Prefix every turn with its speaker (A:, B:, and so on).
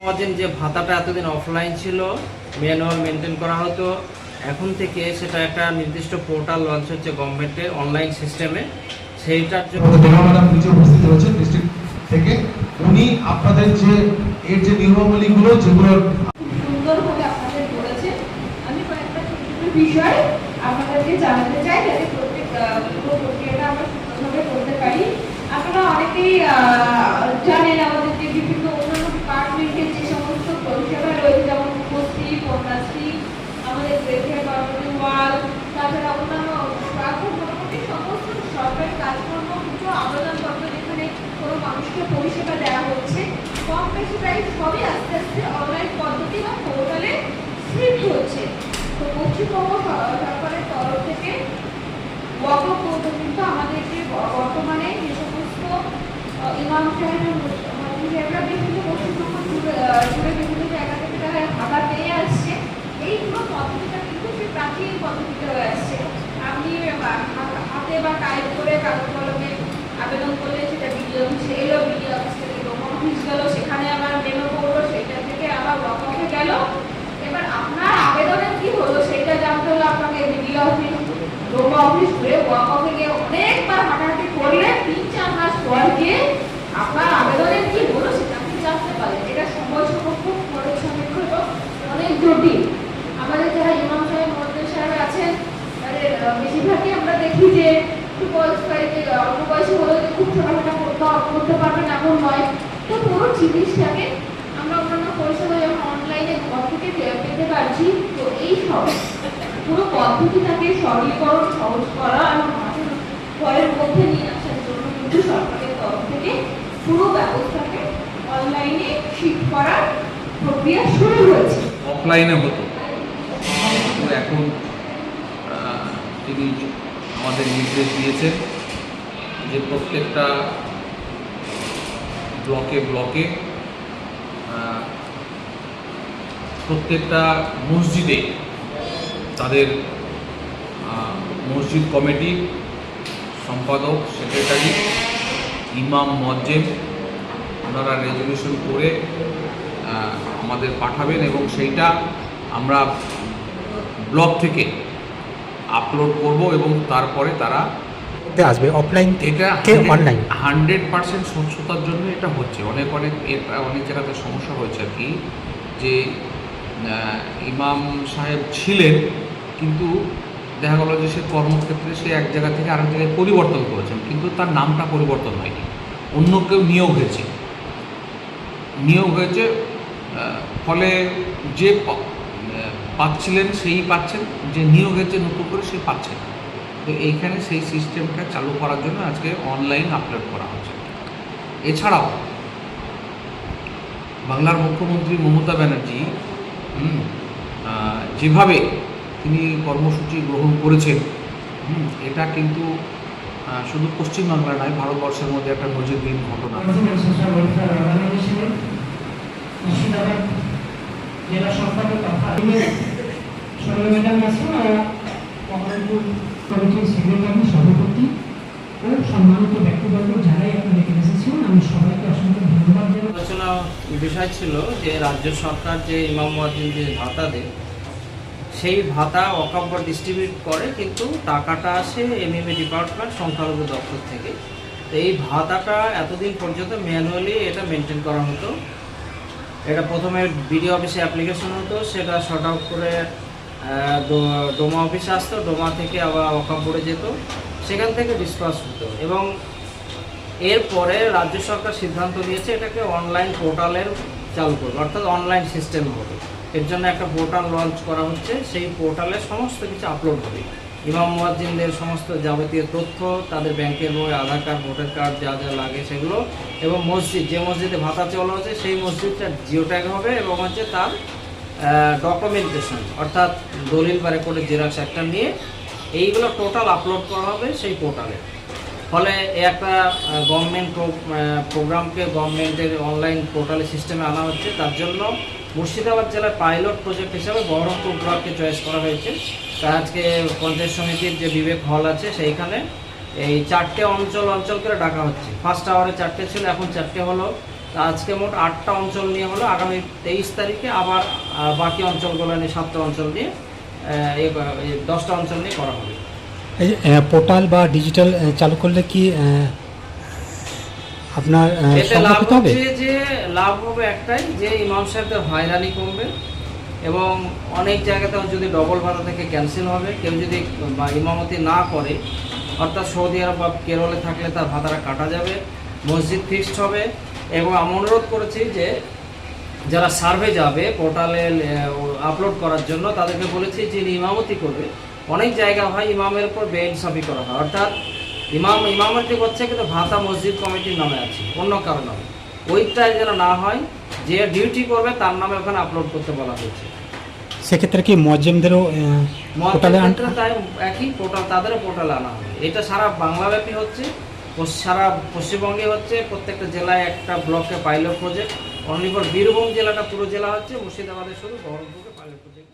A: আমাদের যে ভাতাটা এতদিন অফলাইন ছিল ম্যানুয়াল মেনটেন করা হতো। এখন থেকে সেটা একটা নির্দিষ্ট পোর্টাল লঞ্চ হচ্ছে গভর্নমেন্টের অনলাইন সিস্টেমে সেইটার জন্য
B: উপস্থিত হয়েছেন ডিস্ট্রিক্ট থেকে। উনি আপনাদের যে, এর যে নিয়মাবলীগুলো যেগুলো
C: সুন্দরভাবে আপনাদের বলেছে আমি কয়েকটা ছোট ছোট বিষয় আপনাদেরকে জানাতে চাই যাতে প্রত্যেক আহ, পুরো প্রক্রিয়াটা আমরা সুন্দরভাবে করতে পারি আপনারা অনেকেই আহ, জানেন আমাদের যে বিভিন্ন অন্যান্য ডিপার্টমেন্টের যে সমস্ত পরিষেবা রয়েছে যেমন উপস্থিতি কন্যাশ্রী আমাদের গ্রেফিয়ার গভর্নমেন্ট ওয়াল তাছাড়া অন্যান্য এখন মোটামুটি সমস্ত সরকারি কাজকর্ম কিছু আবেদনপত্র যেখানে কোনো মানুষকে পরিষেবা দেওয়া হচ্ছে কম বেশি প্রায় সবই আস্তে আস্তে অনলাইন পদ্ধতি বা পোর্টালে শিফট হচ্ছে? তো পশ্চিমবঙ্গ সর- সরকারের তরফ থেকে ওয়াকফ বোর্ড কিন্তু আমাদের যে ব- বর্তমানে যে সমস্ত ইমাম সাহেবের বিভিন্ন পশ্চিমবঙ্গ জুড়ে বিভিন্ন জায়গা থেকে তারা ভাতা পেয়ে আসছে। এই পুরো পদ্ধতিটা কিন্তু সেই প্রাচীন পদ্ধতিতে হয়ে আসছে। আপনি হাতে বা টাইপ করে কাগজ কলমে আবেদন করলে সেটা বিডিও অফিসে এলো বিডিও অফিস অফিস গেল, সেখানে আবার মেমো করল সেটা থেকে আবার ওয়াকফে গেল। এবার আপনার আবেদনের কি হলো সেটা জানতে হলো আপনাকে বিডিও অফিস ডোমো অফিস ঘুরে ওয়াকফে গিয়ে অনেকবার হাঁটাহাঁটি করলে তিন, চার মাস পর গিয়ে আপনার আবেদনের কি হলো সেটা আপনি জানতে পারেন এটা সময় সাপেক্ষ খরচ সাপেক্ষ এবং অনেক জটিল। আমাদের যারা ইমাম সাহেব মন্দির সাহেব আছেন, তাদের বেশিরভাগই আমরা দেখি যে একটু বয়স অল্প বয়সে যে খুব ছোটাফাটা করতে করতে পারবেন, এমন নয়। পুরো জিনিসটাকে আমরা অন্যান্য পরিষেবা যখন অনলাইনে থেকে পেতে পারছি, তো এই সব পুরো পদ্ধতিটাকে সরলীকরণ সহজ করা এবং মানুষের ঘরের মধ্যে নিয়ে আসার জন্য কিন্তু সরকারের তরফ থেকে পুরো ব্যবস্থাকে অনলাইনে শিফট করার প্রক্রিয়া শুরু হয়েছে।
D: অফলাইনে হতো। এখন তিনি আমাদের নির্দেশ দিয়েছেন যে প্রত্যেকটা ব্লকে ব্লকে প্রত্যেকটা মসজিদে তাদের মসজিদ কমিটি সম্পাদক, সেক্রেটারি, ইমাম, মজ্জেম, ওনারা রেজলিউশন করে আমাদের পাঠাবেন এবং সেইটা আমরা ব্লগ থেকে আপলোড করব এবং তারপরে তারা
E: তে আসবে অফলাইন
D: এটা
E: কে অনলাইন
D: হান্ড্রেড পার্সেন্ট স্বচ্ছতার জন্য এটা হচ্ছে। অনেক অনেক এর অনেক জায়গাতে সমস্যা হয়েছে আর কি যে ইমাম সাহেব ছিলেন কিন্তু দেখা গেলো যে সে কর্মক্ষেত্রে সে এক জায়গা থেকে আরেক জায়গায় পরিবর্তন করেছেন কিন্তু তার নামটা পরিবর্তন হয়নি। অন্য কেউ নিয়োগ হয়েছে। নিয়োগ হয়েছে ফলে যে পাচ্ছিলেন সেই পাচ্ছেন যে নিয়োগ হয়েছে নতুন করে সে পাচ্ছেন না। তো এইখানে সেই সিস্টেমটা চালু করার জন্য আজকে অনলাইন আপলোড করা হচ্ছে। এছাড়াও, বাংলার মুখ্যমন্ত্রী মমতা ব্যানার্জি যেভাবে তিনি কর্মসূচি গ্রহণ করেছেন এটা কিন্তু শুধু পশ্চিমবাংলা নয়, ভারতবর্ষের মধ্যে একটা নজিরবিহীন ঘটনা।
F: জেলা কমিটির সেক্রেটারি সভাপতি ও সম্মানিত ব্যক্তিবর্গ যারাই আপনারা এখানে এসেছেন, আমি সবাইকে অসংখ্য ধন্যবাদ জানাই।
A: আলোচনা বিষয় ছিল যে রাজ্য সরকার যে ইমাম মুয়াজ্জিন যে ভাতা দেয়, সেই ভাতা অকাব্য ডিস্ট্রিবিউট করে, কিন্তু টাকাটা আসে এমএমএ ডিপার্টমেন্ট সংখ্যালঘু দপ্তর থেকে। তো এই ভাতাটা এতদিন পর্যন্ত ম্যানুয়ালি এটা মেনটেন করা হতো। এটা প্রথমে বিডিও অফিসে অ্যাপ্লিকেশন হতো, সেটা শর্ট আউট করে ডোমা অফিস আসতো, ডোমা থেকে আবার অকাব্যরে যেত, সেখান থেকে ডিসপাস হতো। এবং এরপরে রাজ্য সরকার সিদ্ধান্ত নিয়েছে এটাকে অনলাইন পোর্টালের চালু করবে, অর্থাৎ অনলাইন সিস্টেম হবে। এর জন্য একটা পোর্টাল লঞ্চ করা হচ্ছে, সেই পোর্টালে সমস্ত কিছু আপলোড হবে। ইমাম মুয়াজ্জিনদের সমস্ত যাবতীয় তথ্য, তাদের ব্যাংকের বই, আধার কার্ড, ভোটার কার্ড যা যা লাগে সেগুলো, এবং মসজিদ, যে মসজিদে ভাতা চলা হচ্ছে, সেই মসজিদটা জিও ট্যাগ হবে এবং হচ্ছে তার ডকুমেন্টেশন অর্থাৎ দলিল বা রেকর্ডের জেরক্স একটা নিয়ে এইগুলো টোটাল আপলোড করা হবে সেই পোর্টালে ফলে একটা গভর্নমেন্ট প্রোগ্রামকে গভর্নমেন্টের অনলাইন পোর্টালে সিস্টেমে আনা হচ্ছে। তার জন্য মুর্শিদাবাদ জেলার পাইলট প্রজেক্ট হিসাবে বহরমপুর ব্লককে চয়েস করা হয়েছে। তা আজকে পঞ্চায়েত সমিতির যে বিবেক হল আছে, সেইখানে এই চারটে অঞ্চল অঞ্চল করে ডাকা হচ্ছে। ফার্স্ট আওয়ারে চারটে ছিল, এখন চারটে হলো। আজকে মোট আটটা অঞ্চল নিয়ে হলো আগামী তেইশ তারিখে আবার বাকি অঞ্চলগুলো নিয়ে সাতটা অঞ্চল নিয়ে দশটা অঞ্চল নিয়ে করা হবে।
E: পোর্টাল বা ডিজিটাল চালু করলে কি আপনার
A: লাভ
E: হবে?
A: যে লাভ হবে একটাই যে ইমাম সাহেবদের হয়রানি কমবে এবং অনেক জায়গাতেও যদি ডবল ভাড়া থেকে ক্যান্সেল হবে কেউ যদি বা ইমামতি না করে অর্থাৎ সৌদি আরব বা কেরলে থাকলে তার ভাতাটা কাটা যাবে মসজিদ ফিক্সড হবে এবং আমি অনুরোধ করেছি যে যারা সার্ভে যাবে পোর্টালে আপলোড করার জন্য তাদেরকে বলেছি যিনি ইমামতি করবে অনেক জায়গা হয় ইমামের উপর বেইনসাফি করা হয়। অর্থাৎ ইমাম ইমামতি করছে কিন্তু ভাতা মসজিদ কমিটির নামে আছে অন্য কারও নামে। ওইটাই যেন না হয় যে ডিউটি করবে তার নামে ওখানে আপলোড করতে বলা হয়েছে।
E: সেক্ষেত্রে কি পোর্টালে
A: ক্ষেত্রে তাই একই পোর্টাল তাদেরও পোর্টালে আনা হবে। এটা সারা বাংলাব্যাপী হচ্ছে সারা পশ্চিমবঙ্গে হচ্ছে, প্রত্যেকটা জেলায় একটা ব্লকে pilot project only for Birbhum জেলাটা পুরো জেলা হচ্ছে মুর্শিদাবাদের শুধু বহরমপুরে পাইলট প্রজেক্ট